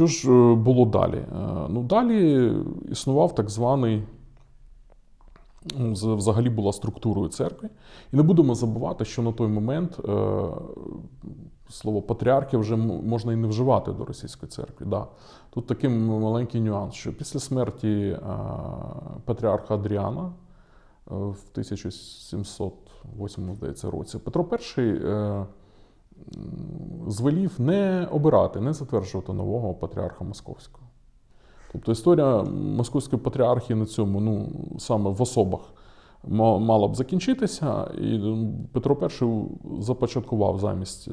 Що ж е, було далі? Е, Ну, далі існував так званий, ну, взагалі була структурою церкви. І не будемо забувати, що на той момент е, слово патріархія вже можна і не вживати до російської церкви. Да. Тут такий маленький нюанс, що після смерті патріарха Адріана в 1708, здається, році, Петро І звелів не обирати, не затверджувати нового патріарха Московського. Тобто історія Московської патріархії на цьому, ну, саме в особах, мала б закінчитися, і Петро І започаткував замість е,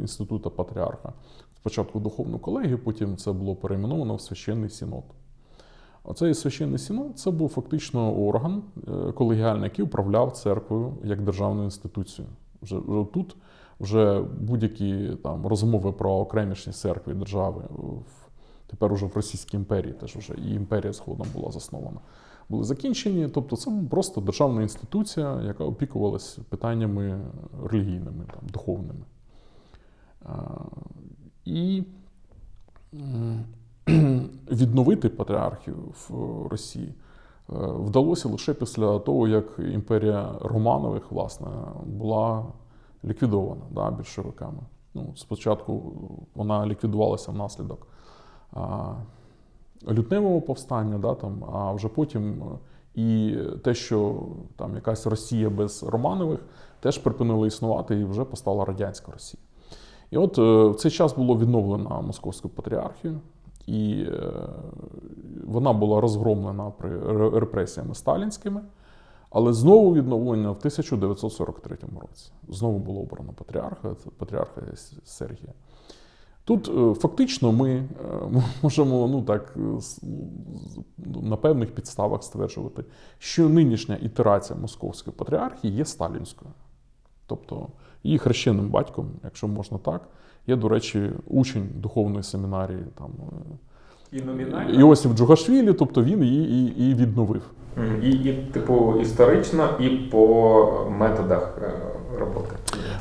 інституту патріарха спочатку духовну колегію, потім це було перейменовано в священний синод. Оцей священний синод це був фактично орган е, колегіальний, який управляв церквою як державною інституцією. Вже тут вже будь-які там розмови про окремішність церкви держави в, тепер уже в Російській імперії, теж вже і імперія згодом була заснована. Були закінчені, тобто це просто державна інституція, яка опікувалась питаннями релігійними, там, духовними. І відновити патріархію в Росії е, вдалося лише після того, як імперія Романових власне була ліквідована да, більшовиками. Ну, спочатку вона ліквідувалася внаслідок а, лютневого повстання, да, там, а вже потім е, і те, що там якась Росія без Романових, теж припинила існувати і вже постала радянська Росія. І от е, в цей час було відновлено Московську патріархію, і е, вона була розгромлена при ре- репресіями сталінськими, але знову відновлена в 1943 році. Знову було обрано патріарха, патріарха Сергія. Тут е, фактично ми е, можемо ну так е, з- на певних підставах стверджувати, що нинішня ітерація московської патріархії є сталінською. Тобто її хрещеним батьком, якщо можна так, є, до речі, учень духовної семінарії там, І номінально. Іосиф Джугашвілі, тобто він її і, і відновив. І, і, типу, історично, і по методах е, роботи.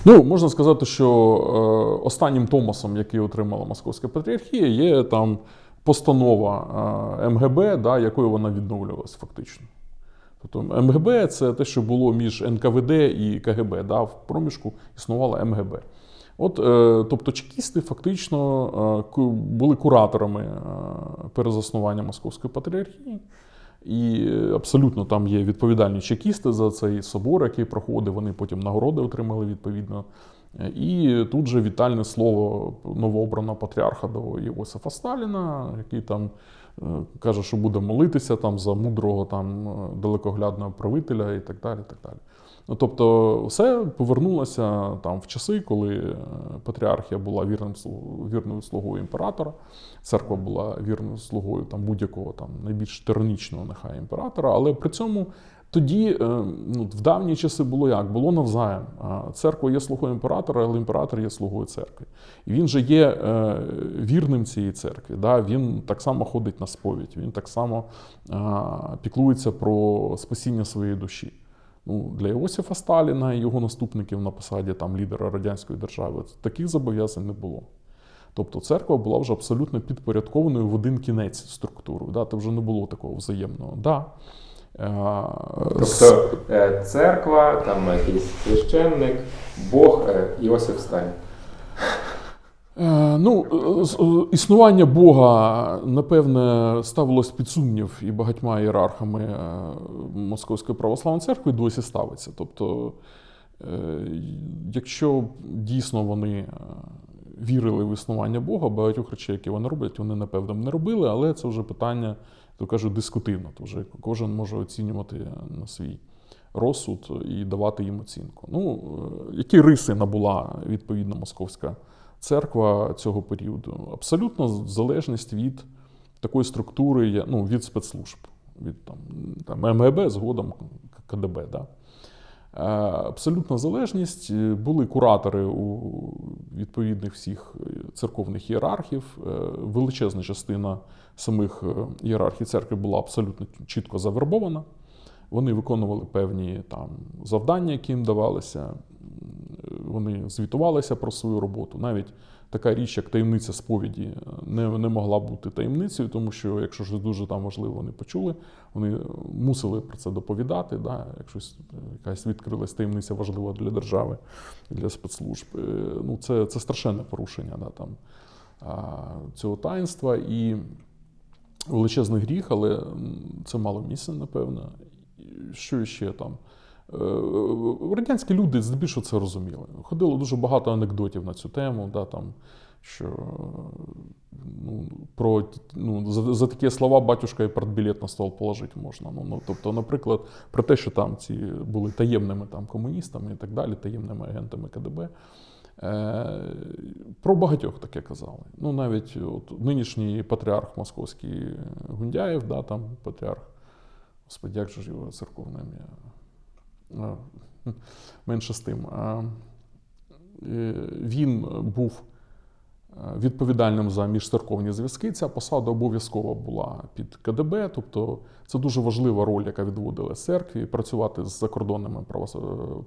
Ну, можна сказати, що е, останнім Томосом, який отримала Московська патріархія, є там постанова е, МГБ, да, якою вона відновлювалась фактично. Тобто МГБ це те, що було між НКВД і КГБ. Да, в проміжку існувала МГБ. От, е, тобто чекісти фактично е, були кураторами е, перезаснування Московської патріархії. І абсолютно там є відповідальні чекісти за цей собор, який проходив. Вони потім нагороди отримали відповідно. І тут же вітальне слово новообраного патріарха до Йосифа Сталіна, який там каже, що буде молитися там за мудрого там далекоглядного правителя і так далі. І так далі. Ну, тобто, все повернулося там в часи, коли е, патріархія була вірним вірною слугою імператора, церква була вірною слугою там будь-якого там найбільш тиранічного нехай імператора, але при цьому. Тоді, е, ну, в давні часи було як? Було навзаєм. Церква є слугою імператора, але імператор є слугою церкви. І він же є е, вірним цієї церкві. Да? Він так само ходить на сповідь, він так само піклується про спасіння своєї душі. Ну, для Іосифа Сталіна і його наступників на посаді там, лідера радянської держави таких зобов'язань не було. Тобто церква була вже абсолютно підпорядкованою в один кінець структурою. Да? Це вже не було такого взаємного. Да. Е, Тобто е, церква, там якийсь священник, Бог, е, Іосиф Сталін. Е, Ну, е, е, існування Бога, напевне, ставилось під сумнів і багатьма ієрархами Московської православної церкви досі ставиться. Тобто, якщо дійсно вони вірили в існування Бога, багатьох речей, які вони роблять, вони напевно не робили, але це вже питання, то кажу, дискутивно. То вже кожен може оцінювати на свій розсуд і давати їм оцінку. Ну, які риси набула відповідно московська церква цього періоду? Абсолютно залежність від такої структури, ну, від спецслужб, від там, там МГБ, згодом КДБ. Да? Е, Абсолютна залежність. Е, Були куратори у відповідних всіх е, церковних ієрархів. Величезна частина самих ієрархів церкви була абсолютно чітко завербована. Вони виконували певні там завдання, які їм давалися. Вони звітувалися про свою роботу. Навіть така річ, як таємниця сповіді, е, не, не могла бути таємницею, тому що якщо щось дуже там важливо вони почули, вони мусили про це доповідати. Да? Якщо якась відкрилась таємниця важлива для держави, для спецслужб. Е, Ну, це, це страшенне порушення да, там, цього таїнства. І величезний гріх, але це мало місця, напевно. Що ще там? Е, Радянські люди здебільшого це розуміли. Ходило дуже багато анекдотів на цю тему, да, там, що ну, про, ну, за, за такі слова батюшка і партбілет на стол положити можна. Ну, ну, тобто, наприклад, про те, що там ці були таємними там, комуністами і так далі, таємними агентами КДБ. Е, Про багатьох таке казали. Ну, навіть от, нинішній патріарх московський Гундяєв, да, там патріарх, господи, як же ж його церковне ім'я? Менше з тим. Е, Він був е, відповідальним за міжцерковні зв'язки. Ця посада обов'язково була під КДБ, тобто це дуже важлива роль, яка відводила церкві, працювати з закордонними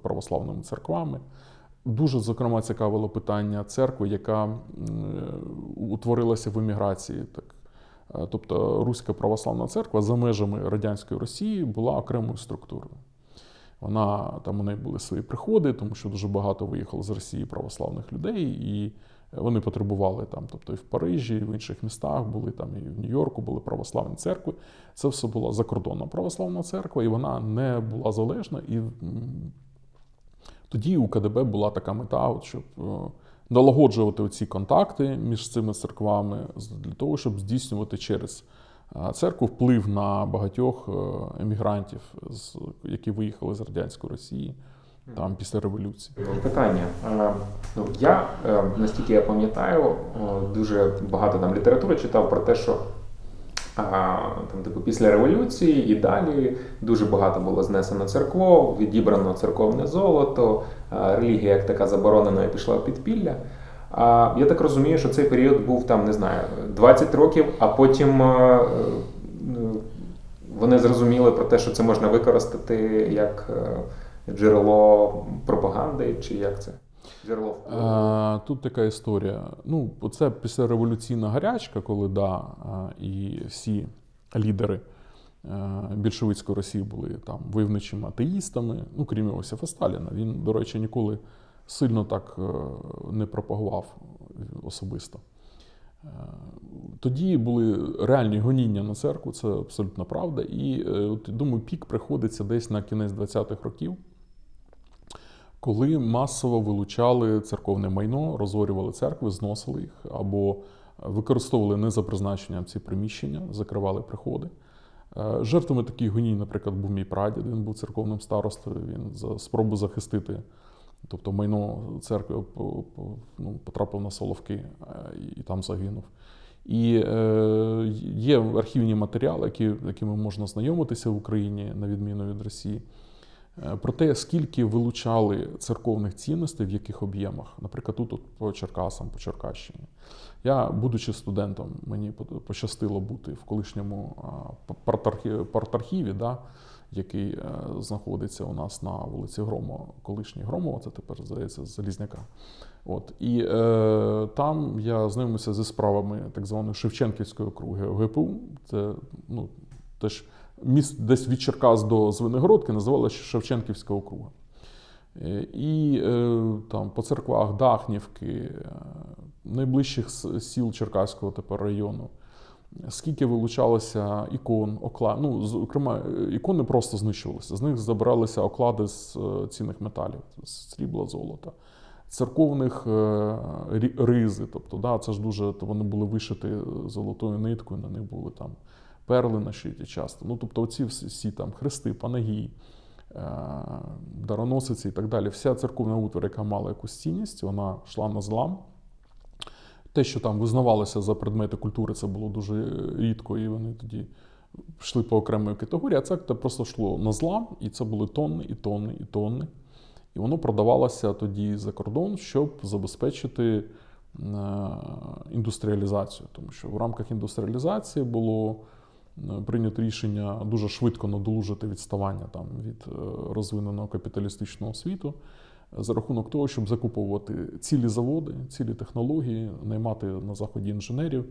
православними церквами. Дуже, зокрема, цікавило питання церкви, яка утворилася в еміграції. Так. Е, Тобто Руська православна церква за межами радянської Росії була окремою структурою. Вона там у неї були свої приходи, тому що дуже багато виїхало з Росії православних людей, і вони потребували там, тобто і в Парижі, і в інших містах були там, і в Нью-Йорку були православні церкви. Це все була закордонна православна церква, і вона не була залежна. І тоді у КДБ була така мета, от, щоб е, налагоджувати оці контакти між цими церквами для того, щоб здійснювати через е, церкву вплив на багатьох е, емігрантів, які виїхали з радянської Росії там після революції. Питання. Ну, я, е, наскільки я пам'ятаю, дуже багато там літератури читав про те, що а, там, типу, після революції і далі дуже багато було знесено церков, відібрано церковне золото, а, релігія як така заборонена і пішла в підпілля. А я так розумію, що цей період був там, не знаю, 20 років, а потім е, е, вони зрозуміли про те, що це можна використати як е, джерело пропаганди, чи як це? Джерело Тут така історія. Ну, це післяреволюційна гарячка, коли да, і всі лідери більшовицької Росії були там войовничими атеїстами, ну, крім Іосифа Сталіна. Він, до речі, ніколи сильно так е, не пропагував особисто. Е, Тоді були реальні гоніння на церкву, це абсолютно правда. І е, от, думаю, пік приходиться десь на кінець 20-х років, коли масово вилучали церковне майно, розорювали церкви, зносили їх або використовували не за призначенням ці приміщення, закривали приходи. Жертвами таких гонінь, наприклад, був мій прадід, він був церковним старостою, він за спробу захистити, тобто майно церкви ну, потрапив на Соловки е, і там загинув. І е, є архівні матеріали, які, якими можна знайомитися в Україні, на відміну від Росії, е, про те, скільки вилучали церковних цінностей, в яких об'ємах. Наприклад, тут от по Черкасам, по Черкащині. Я, будучи студентом, мені пощастило бути в колишньому партархі- партархіві, да, який е, знаходиться у нас на вулиці Громова, колишній Громова, це тепер здається Залізняка. От. І е, там я знайомився зі справами так званої Шевченківської округи ОГПУ. Це ну, теж міст десь від Черкас до Звенигородки називалося Шевченківська округа. Е, І е, там по церквах Дахнівки, найближчих сіл Черкаського тепер району. Скільки вилучалося ікон, окла... ну, зокрема, е, ікони просто знищувалися. З них забиралися оклади з е, цінних металів, з срібла, золота, церковних е, ризи. Тобто, да, це ж дуже вони були вишиті золотою ниткою, на них були там перли нашиті часто. Ну, тобто, оці всі, там хрести, панагії, е, дароносиці і так далі. Вся церковна утвар, яка мала якусь цінність, вона йшла на злам. Те, що там визнавалося за предмети культури, це було дуже рідко, і вони тоді йшли по окремої категорії, а це просто йшло на злам, і це були тонни, і тонни, і тонни. І воно продавалося тоді за кордон, щоб забезпечити е, індустріалізацію. Тому що в рамках індустріалізації було е, прийнято рішення дуже швидко надолужити відставання там, від е, розвиненого капіталістичного світу. За рахунок того, щоб закуповувати цілі заводи, цілі технології, наймати на заході інженерів.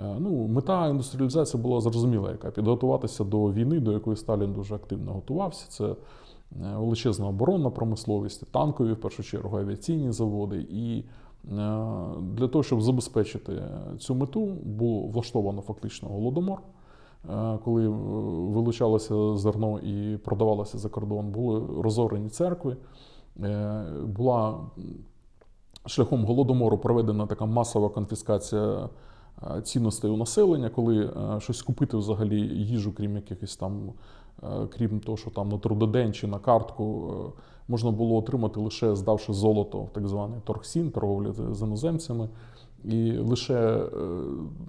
Е, Ну, мета індустріалізації була зрозуміла, яка підготуватися до війни, до якої Сталін дуже активно готувався. Це е, величезна оборонна промисловість, танкові, в першу чергу, авіаційні заводи. І е, для того, щоб забезпечити цю мету, було влаштовано фактично голодомор. Коли вилучалося зерно і продавалося за кордон, були розорені церкви. Е, Була шляхом голодомору проведена така масова конфіскація е, цінностей у населення, коли е, щось купити взагалі їжу, крім якихось там, крім того, що там на трудодень чи на картку, можна було отримати лише здавши золото так званий торгсін, торговлю з- з іноземцями. І лише е,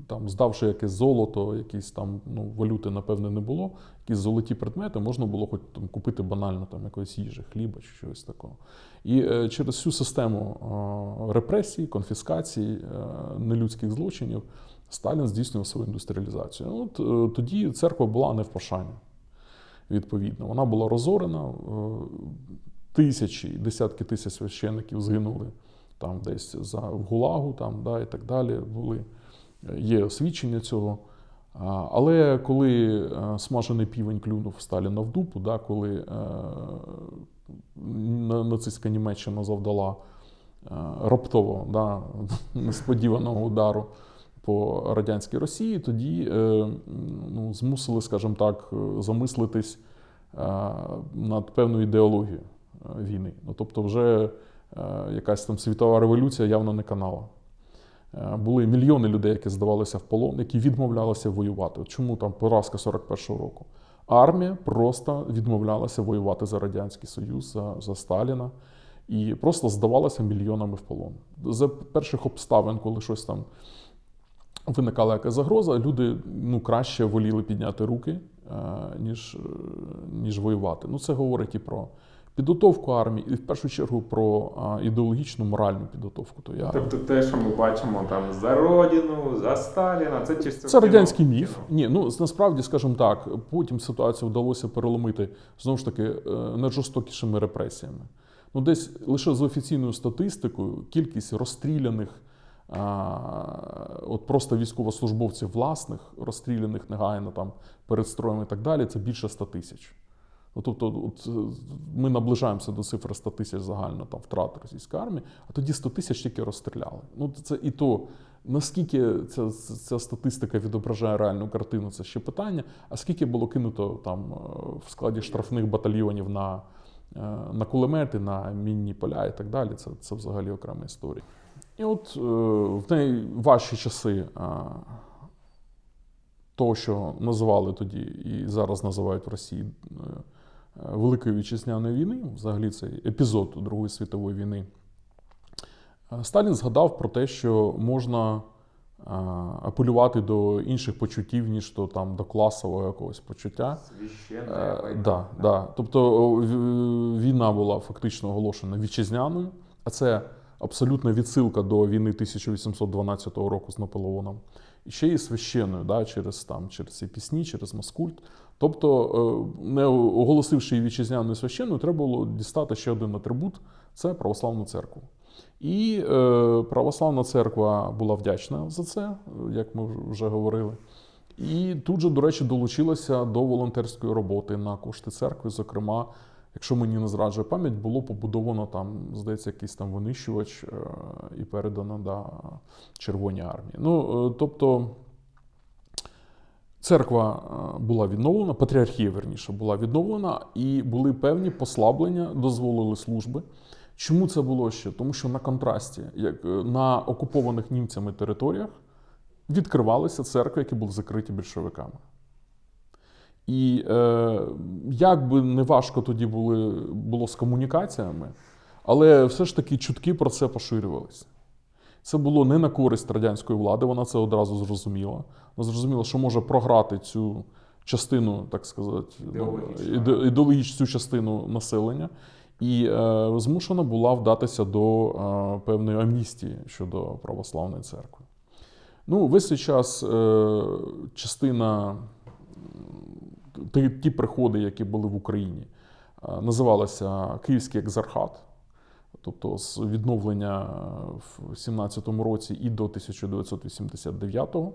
там, здавши якесь золото, якісь там ну, валюти, напевне, не було, якісь золоті предмети, можна було хоч там купити банально там якоїсь їжі, хліба чи щось такого. І е, через всю систему е, репресій, конфіскацій, е, нелюдських злочинів Сталін здійснював свою індустріалізацію. От е, тоді церква була не в пошані. Відповідно, вона була розорена. е, Тисячі, десятки тисяч священників згинули там десь за в Гулагу, там, да, і так далі. Були, е, є освідчення цього. Але коли е, смажений півень клюнув Сталіна в дупу, да, коли е, нацистська Німеччина завдала раптово да, несподіваного удару по радянській Росії, тоді ну, змусили, скажімо так, замислитись над певною ідеологією війни. Ну, тобто, вже якась там світова революція явно не канала. Е, Були мільйони людей, які здавалися в полон, які відмовлялися воювати. Чому там поразка 41-го року? Армія просто відмовлялася воювати за Радянський Союз, за, за Сталіна, і просто здавалася мільйонами в полон. За перших обставин, коли щось там виникала якась загроза, люди ну, краще воліли підняти руки, е, ніж, е, ніж воювати. Ну, це говорить і про підготовку армії, і в першу чергу про ідеологічну моральну підготовку тої армії. Тобто те, що ми бачимо там за Родину, за Сталіна, це чисто. Це радянський міф. Ні, ну насправді, скажімо так, потім ситуацію вдалося переломити знову ж таки е, найжорстокішими репресіями. Ну, десь лише з офіційною статистикою кількість розстріляних, а, от просто військовослужбовців власних, розстріляних негайно там перед строєм і так далі, це більше 100 тисяч. Ну, тобто, от, е, ми наближаємося до цифри 100 тисяч загально там, втрат російської армії, а тоді 100 тисяч тільки розстріляли. Ну, це і то, наскільки ця, ця статистика відображає реальну картину, це ще питання. А скільки було кинуто там е, в складі штрафних батальйонів на, е, на кулемети, на мінні поля і так далі, це, це взагалі окрема історія. І от в найважчі часи того, що називали тоді і зараз називають в Росії Великої вітчизняної війни, взагалі цей епізод Другої світової війни, е, Сталін згадав про те, що можна е, апелювати до інших почуттів, ніж то там до класового якогось почуття. Священне Е, да, да. Тобто війна була фактично оголошена вітчизняною, а це абсолютна відсилка до війни 1812 року з Наполеоном. Ще і священною, да, через, там, через ці пісні, через маскульт. Тобто, е, не оголосивши її вітчизняною священною, треба було дістати ще один атрибут це православну церкву. І е, православна церква була вдячна за це, як ми вже говорили. І тут же, до речі, долучилася до волонтерської роботи на кошти церкви. Зокрема, якщо мені не зраджує пам'ять, було побудовано там, здається, якийсь там винищувач е, і передано да, Червоній армії. Ну, е, тобто. Церква е, була відновлена, патріархія, верніше, була відновлена, і були певні послаблення, дозволили служби. Чому це було ще? Тому що на контрасті, як на окупованих німцями територіях, відкривалися церкви, які були закриті більшовиками. І е, як би не важко тоді були, було з комунікаціями, але все ж таки чутки про це поширювалися. Це було не на користь радянської влади, вона це одразу зрозуміла. Вона зрозуміла, що може програти цю частину, так сказати, ну, Ідеологічно. іде- ідеологічну цю частину населення, і е, змушена була вдатися до е, певної амністії щодо православної церкви. Ну, весь цей час е, частина, ті, ті приходи, які були в Україні, називалися Київський екзархат, тобто з відновлення в 17-му році і до 1989-го.